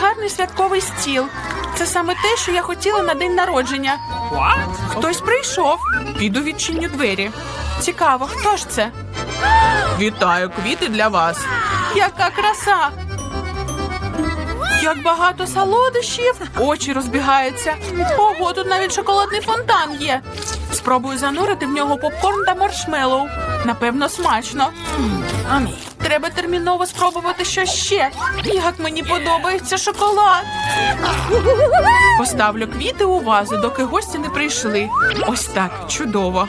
гарний святковий стіл. Це саме те, що я хотіла на день народження. Хтось прийшов. Піду відчиню двері. Цікаво, хто ж це? Вітаю, квіти для вас. Яка краса! Як багато солодощів, очі розбігаються. Ого, тут навіть шоколадний фонтан є. Спробую занурити в нього попкорн та маршмеллоу. Напевно, смачно. Треба терміново спробувати щось ще. Як мені подобається шоколад. Поставлю квіти у вазу, доки гості не прийшли. Ось так, чудово.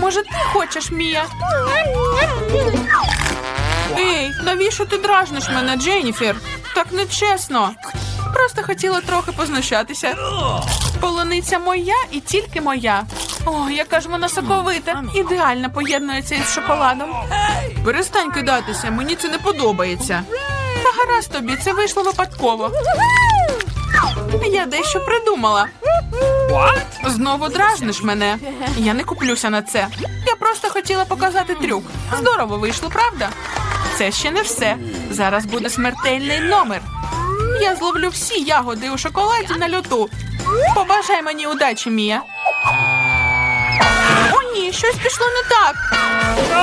Може, ти хочеш, Мія? Ей, навіщо ти дражниш мене, Дженніфер? Так нечесно. Просто хотіла трохи познущатися. Полуниця моя і тільки моя. О, яка ж вона соковита. Ідеально поєднується із шоколадом. Перестань кидатися, мені це не подобається. Та гаразд тобі, це вийшло випадково. Я дещо придумала. Знову дражниш мене. Я не куплюся на це. Я просто хотіла показати трюк. Здорово вийшло, правда? Це ще не все. Зараз буде смертельний номер. Я зловлю всі ягоди у шоколаді на льоту. Побажай мені удачі, Мія. О, ні, щось пішло не так.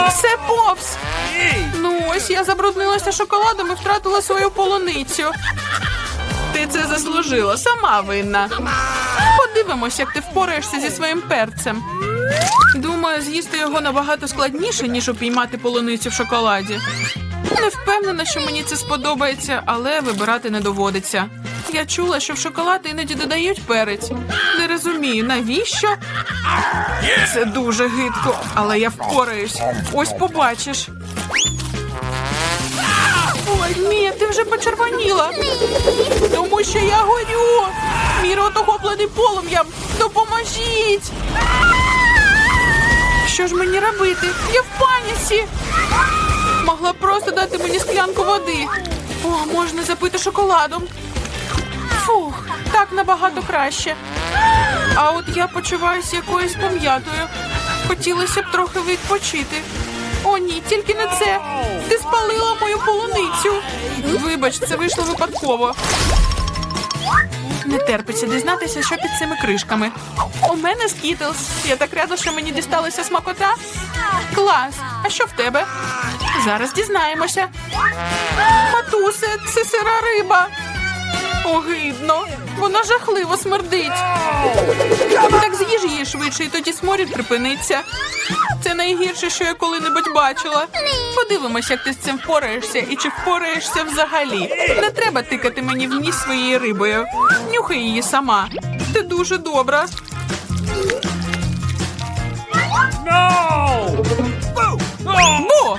Все повз. Ну ось я забруднилася шоколадом і втратила свою полуницю. Ти це заслужила, сама винна. Подивимось, як ти впораєшся зі своїм перцем. Думаю, з'їсти його набагато складніше, ніж упіймати полуницю в шоколаді. Не впевнена, що мені це сподобається, але вибирати не доводиться. Я чула, що в шоколад іноді додають перець. Не розумію, навіщо? Це дуже гидко, але я впораюсь. Ось побачиш. Ой, Мія, ти вже почервоніла. Тому що я горю. Мій рот охоплений полум'ям. Допоможіть. Що ж мені робити? Я в паніці. Могла б просто дати мені склянку води. О, можна запити шоколадом. Фух, так набагато краще. А от я почуваюся якоюсь пом'ятою. Хотілося б трохи відпочити. О, ні, тільки не це. Ти спалила мою полуницю. Вибач, це вийшло випадково. Не терпиться дізнатися, що під цими кришками. У мене скітлс. Я так рада, що мені дісталася смакота. Клас. А що в тебе? Зараз дізнаємося. Матусе, це сира риба. Огидно. Вона жахливо смердить. Так з'їж її швидше, і тоді сморід припиниться. Це найгірше, що я коли-небудь бачила. Подивимось, як ти з цим впораєшся і чи впораєшся взагалі. Не треба тикати мені в ніс своєю рибою. Нюхай її сама. Ти дуже добра. Бо!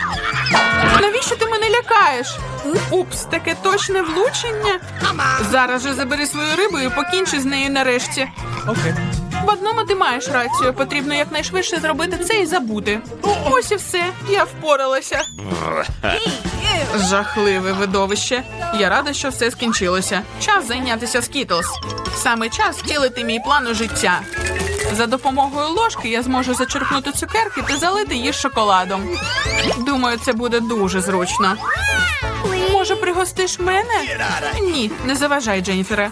Навіщо ти мене лякаєш? Упс, таке точне влучення. Зараз же забери свою рибу і покінчи з нею нарешті. Okay. В одному ти маєш рацію. Потрібно якнайшвидше зробити це і забути. Ось і все. Я впоралася. Жахливе видовище. Я рада, що все скінчилося. Час зайнятися скітлс. Саме час втілити мій план у життя. За допомогою ложки я зможу зачерпнути цукерки та залити їх шоколадом. Думаю, це буде дуже зручно. Може, пригостиш мене? Ні, не заважай, Дженніфере.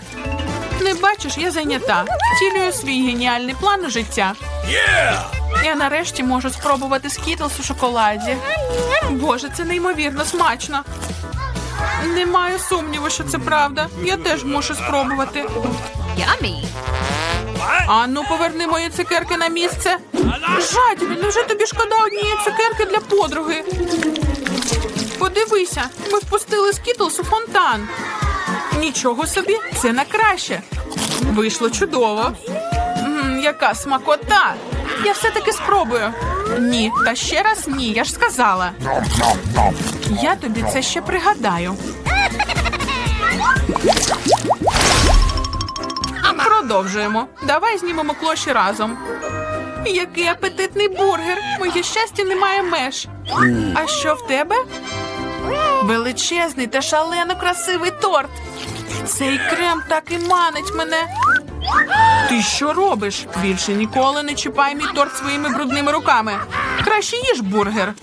Не бачиш, я зайнята. Втілюю свій геніальний план життя. Я нарешті можу спробувати скітлс у шоколаді. Боже, це неймовірно смачно. Не маю сумніву, що це правда. Я теж мушу спробувати. Yummy. Ану, поверни мої цукерки на місце. Жадібі, невже тобі шкода однієї цукерки для подруги? Подивися, ми впустили скітлс у фонтан. Нічого собі, це на краще. Вийшло чудово. М, яка смакота! Я все-таки спробую. Ні, та ще раз ні, я ж сказала. Я тобі це ще пригадаю. Продовжуємо. Давай знімемо клоші разом. Який апетитний бургер! Моє щастя немає меж. А що в тебе? Величезний та шалено красивий торт. Цей крем так і манить мене. Ти що робиш? Більше ніколи не чіпай мій торт своїми брудними руками. Краще їж бургер.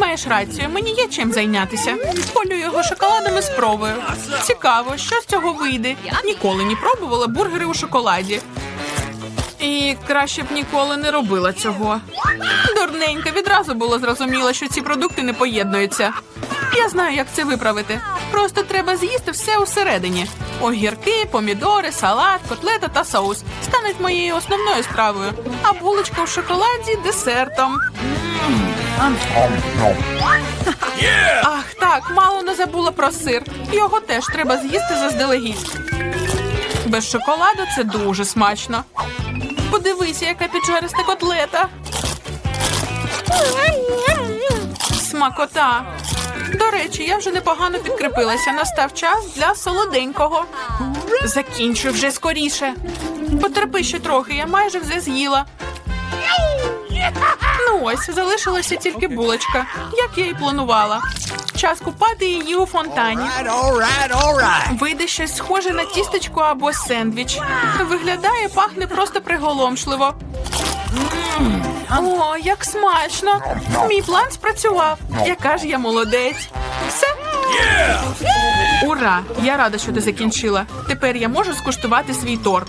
Маєш рацію, мені є чим зайнятися. Полю його шоколадом і спробую. Цікаво, що з цього вийде. Ніколи не пробувала бургери у шоколаді. І краще б ніколи не робила цього. Дурненька, відразу було зрозуміло, що ці продукти не поєднуються. Я знаю, як це виправити. Просто треба з'їсти все усередині. Огірки, помідори, салат, котлета та соус стануть моєю основною стравою, а булочка в шоколаді десертом. Ах, так, мало не забула про сир. Його теж треба з'їсти заздалегідь. Без шоколаду це дуже смачно. Подивися, яка піджариста котлета. Смакота. До речі, я вже непогано підкріпилася. Настав час для солоденького. Закінчуй вже скоріше. Потерпи ще трохи, я майже все з'їла. Ну ось, залишилася тільки булочка, як я і планувала. Час купати її у фонтані. Вийде щось схоже на тістечко або сендвіч. Виглядає, пахне просто приголомшливо. О, як смачно! Мій план спрацював. Яка ж я молодець. Все. Ура! Я рада, що ти закінчила. Тепер я можу скуштувати свій торт.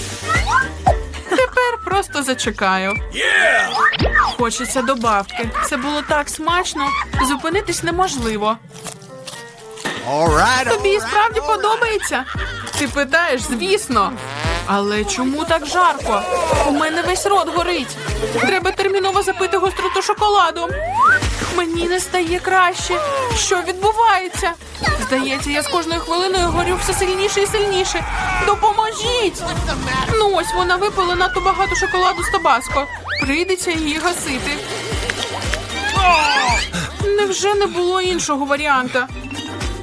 Просто зачекаю. Хочеться добавки. Це було так смачно. Зупинитись неможливо. Тобі справді подобається? Ти питаєш, звісно. Але чому так жарко? У мене весь рот горить. Треба терміново запити гостроту шоколадом. Мені не стає краще. Що відбувається? Здається, я з кожною хвилиною горю все сильніше і сильніше. Допоможіть! Ну ось вона випила надто багато шоколаду з табаско. Прийдеться її гасити. Невже не було іншого варіанта?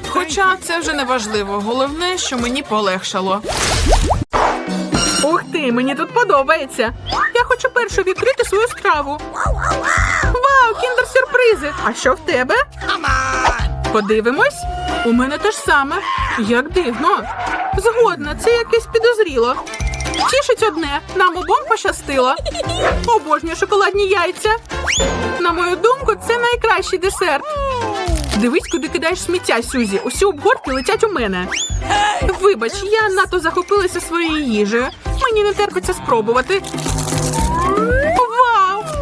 Хоча це вже не важливо. Головне, що мені полегшало. Ух ти, мені тут подобається. Я хочу першу відкрити свою страву. Вау, кіндер-сюрпризи! А що в тебе? Подивимось. У мене те ж саме. Як дивно. Згодна, це якесь підозріло. Тішить одне, нам обом пощастило. Обожнюю шоколадні яйця. На мою думку, це найкращий десерт. Дивись, куди кидаєш сміття, Сюзі. Усі обгортки летять у мене. Вибач, я надто захопилася своєю їжею. Мені не терпиться спробувати.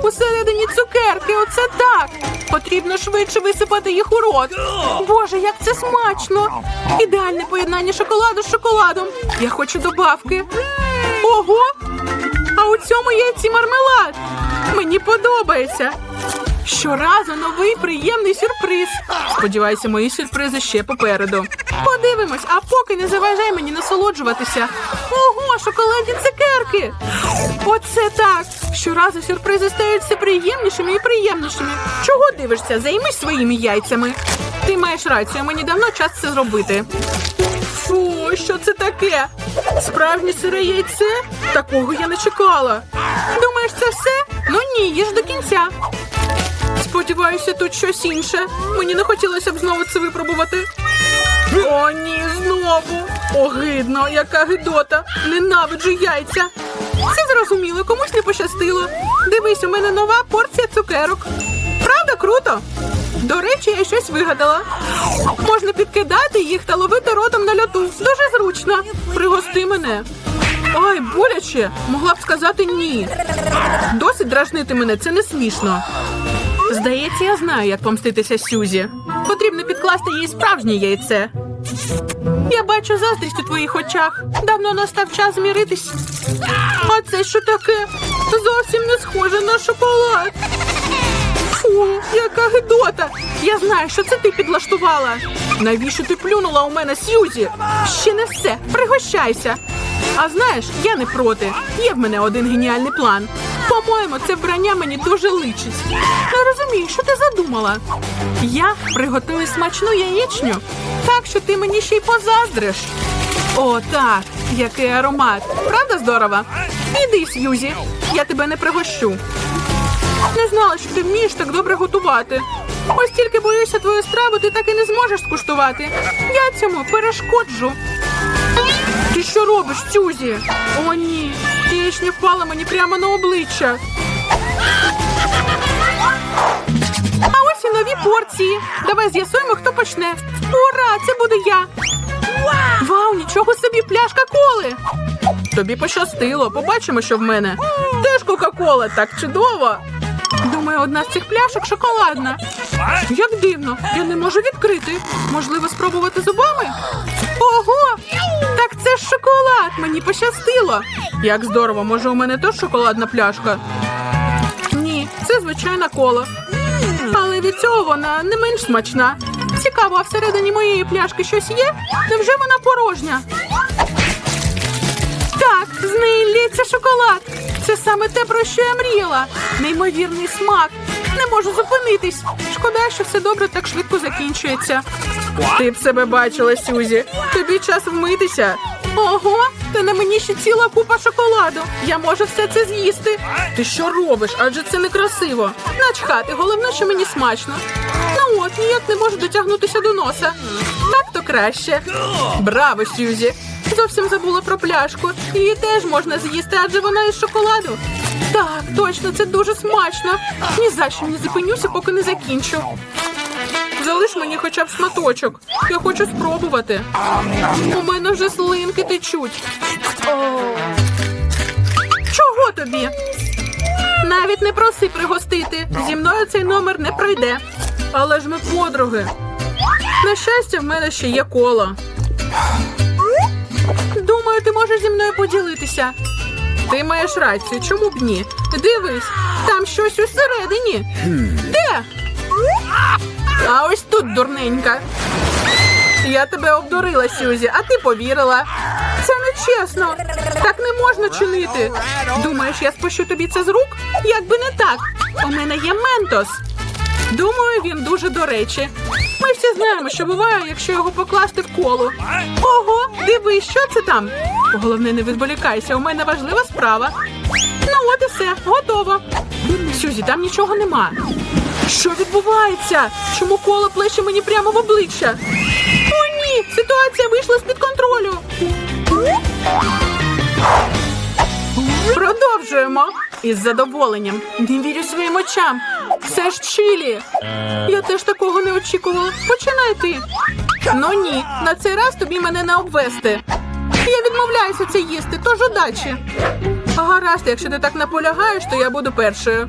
Усередині цукерки, оце так! Потрібно швидше висипати їх у рот. Боже, як це смачно! Ідеальне поєднання шоколаду з шоколадом. Я хочу добавки. Ого! А у цьому яйці мармелад. Мені подобається. Щоразу новий приємний сюрприз. Сподіваюся, мої сюрпризи ще попереду. Подивимось, а поки не заважай мені насолоджуватися. Ого, шоколадні цукерки! Оце так! Щоразу сюрпризи стають все приємнішими і приємнішими. Чого дивишся? Займись своїми яйцями. Ти маєш рацію, мені давно час це зробити. Фу, що це таке? Справжнє сире яйце? Такого я не чекала. Думаєш, це все? Ну ні, їж до кінця. Сподіваюся, тут щось інше. Мені не хотілося б знову це випробувати. О, ні, знову. Огидно, яка гидота. Ненавиджу яйця. Все зрозуміло, комусь не пощастило. Дивись, у мене нова порція цукерок. Правда, круто? До речі, я щось вигадала. Можна підкидати їх та ловити ротом на льоту. Дуже зручно. Пригости мене. Ай, боляче. Могла б сказати ні. Досить дражнити мене, це не смішно. Здається, я знаю, як помститися Сюзі. Потрібно підкласти їй справжнє яйце. Я бачу заздрість у твоїх очах. Давно настав час зміритись. А це що таке? Зовсім не схоже на шоколад. Фу, яка гидота! Я знаю, що це ти підлаштувала. Навіщо ти плюнула у мене, Сьюзі? Ще не все. Пригощайся. А знаєш, я не проти. Є в мене один геніальний план. По-моєму, це вбрання мені дуже личить. Не розумію, що ти задумала. Я приготую смачну яєчню, так що ти мені ще й позаздриш. О, так, який аромат. Правда здорово? Іди, Сьюзі, я тебе не пригощу. Не знала, що ти вмієш так добре готувати. Ось тільки боюся твою страву, ти так і не зможеш скуштувати. Я цьому перешкоджу. Ти що робиш, Сюзі? О, ні. Яєчня впала мені прямо на обличчя. А ось і нові порції. Давай з'ясуємо, хто почне. Ура! Це буду я. Вау, нічого собі, пляшка коли. Тобі пощастило, побачимо, що в мене. Теж Кока-Кола, так чудово. Думаю, одна з цих пляшок шоколадна. Як дивно, я не можу відкрити. Можливо, спробувати зубами? Ого! Так шоколад! Мені пощастило. Як здорово, може, у мене теж шоколадна пляшка? Ні, це звичайна кола. Але від цього вона не менш смачна. Цікаво, а всередині моєї пляшки щось є? Невже вона порожня? Так, з неї лється шоколад. Це саме те, про що я мріяла. Неймовірний смак. Не можу зупинитись. Шкода, що все добре так швидко закінчується. Ти б себе бачила, Сюзі. Тобі час вмитися. Ого, та на мені ще ціла купа шоколаду. Я можу все це з'їсти. Ти що робиш? Адже це некрасиво. Начхати, головне, що мені смачно. Ну от, ніяк не можу дотягнутися до носа. Так то краще. Браво, Сюзі! Зовсім забула про пляшку. Її теж можна з'їсти, адже вона із шоколаду. Так, точно, це дуже смачно. Ні за що не зупинюся, поки не закінчу. Залиш мені хоча б шматочок. Я хочу спробувати. У мене вже слинки течуть. О. Чого тобі? Навіть не проси пригостити. Зі мною цей номер не пройде. Але ж ми подруги. На щастя, в мене ще є коло. Думаю, ти можеш зі мною поділитися. Ти маєш рацію, чому б ні? Дивись, там щось усередині. Де? А ось тут дурненька. Я тебе обдурила, Сюзі, а ти повірила. Це нечесно. Так не можна чинити. Думаєш, я спущу тобі це з рук? Якби не так. У мене є ментос. Думаю, він дуже до речі. Ми всі знаємо, що буває, якщо його покласти в коло. Ого, дивись, що це там? Головне, не відволікайся, у мене важлива справа. Ну от і все, готово. Сюзі, там нічого нема. Що відбувається? Чому коло плеще мені прямо в обличчя? О, ні! Ситуація вийшла з-під контролю. Продовжуємо. Із задоволенням. Не вірю своїм очам. Це ж чилі. Я теж такого не очікувала. Починай ти. Ну ні, на цей раз тобі мене не обвести. Я відмовляюся це їсти, тож удачі. Гаразд, якщо ти так наполягаєш, то я буду першою.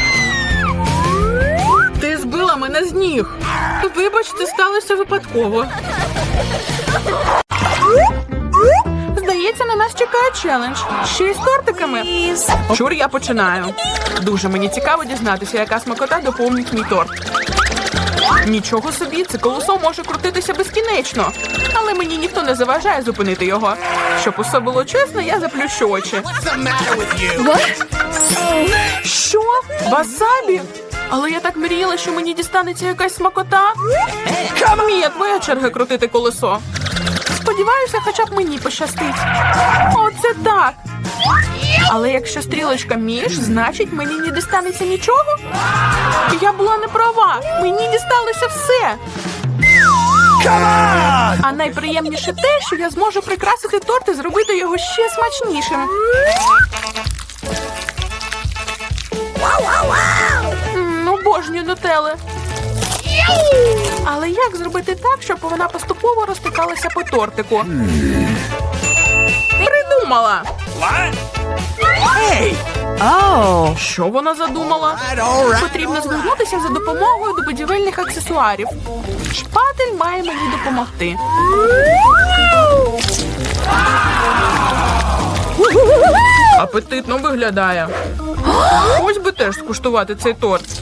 Збила мене з ніг. Вибач, це сталося випадково. Здається, на нас чекає челендж. Ще й з тортиками. Чур, я починаю. Дуже мені цікаво дізнатися, яка смакота доповнить мій торт. Нічого собі, це колесо може крутитися безкінечно, але мені ніхто не заважає зупинити його. Щоб усе було чесно, я заплющу очі. Що? Васабі? Але я так мріяла, що мені дістанеться якась смакота. Мія, твоя черга крутити колесо. Сподіваюся, хоча б мені пощастить. Оце так. Але якщо стрілочка між, значить мені не дістанеться нічого. Я була не права. Мені дісталося все. А найприємніше те, що я зможу прикрасити торт і зробити його ще смачнішим. Обожнюю нутели. Але як зробити так, щоб вона поступово розтикалася по тортику? Придумала! Hey! Що вона задумала? Потрібно звернутися за допомогою до будівельних аксесуарів. Шпатель має мені допомогти. Апетитно виглядає. Ось би теж скуштувати цей торт.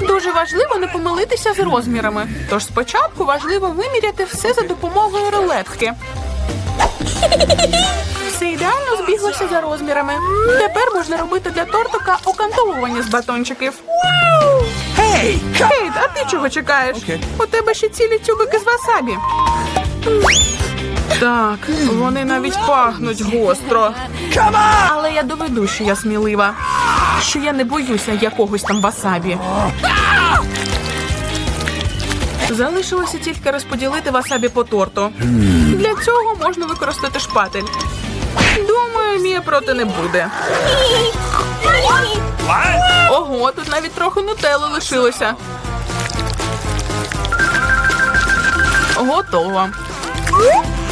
Дуже важливо не помилитися з розмірами. Тож спочатку важливо виміряти все за допомогою рулетки. Все ідеально збіглося за розмірами. Тепер можна робити для тортика окантовування з батончиків. Hey! Come Кейт, а ти чого чекаєш? Окей. У тебе ще цілі тюбики з васабі. Так, вони навіть пахнуть гостро. Але я доведу, що я смілива. Що я не боюся якогось там васабі. Залишилося тільки розподілити васабі по торту. Для цього можна використати шпатель. Думаю, Мія проти не буде. Ого, тут навіть трохи нутелли лишилося. Готово.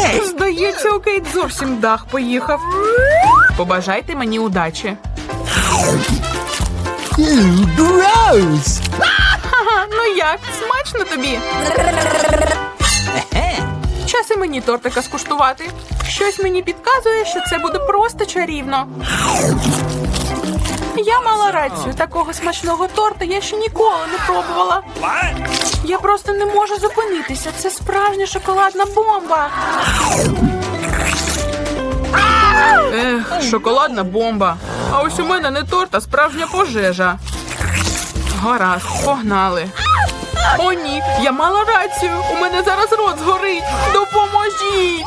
Hey! Здається, у Кейт зовсім дах поїхав. Побажайте мені удачі. Gross! Ну як? Смачно тобі? Час і мені тортика скуштувати. Щось мені підказує, що це буде просто чарівно. Я мала рацію. Такого смачного торта я ще ніколи не пробувала. Я просто не можу зупинитися. Це справжня шоколадна бомба. Ех, шоколадна бомба. А ось у мене не торт, а справжня пожежа. Гаразд, погнали. О, ні, я мала рацію. У мене зараз рот згорить. Допоможіть!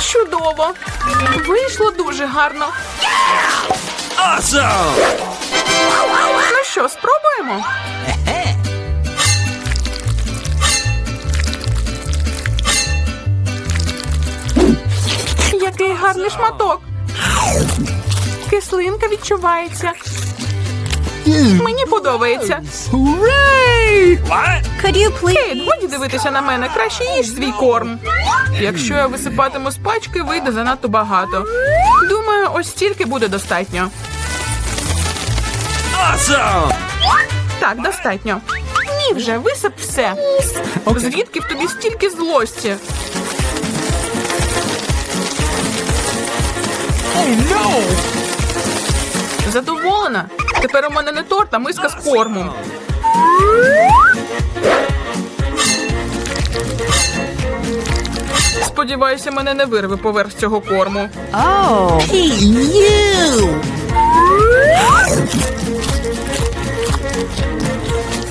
Чудово! Вийшло дуже гарно. Awesome! Ну що, спробуємо? Який гарний шматок. Кислинка відчувається. Мені подобається. Hooray! Could you please? Кейт, годі дивитися на мене, краще їж свій корм. Якщо я висипатиму з пачки, вийде занадто багато. Думаю, ось стільки буде достатньо. Awesome! Так, достатньо. Ні, вже висип все. Звідки в тобі стільки злості? Oh no! Задоволена? Тепер у мене не торт, а миска з кормом. Сподіваюся, мене не вирве поверх цього корму. Oh. Hey!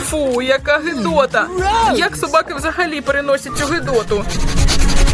Фу, яка гидота! Як собаки взагалі переносять цю гидоту?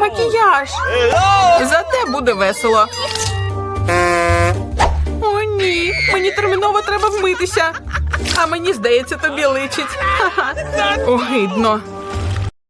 Макіяж. Зате буде весело. О, ні. Мені терміново треба вмитися. А мені здається, тобі личить. Огидно.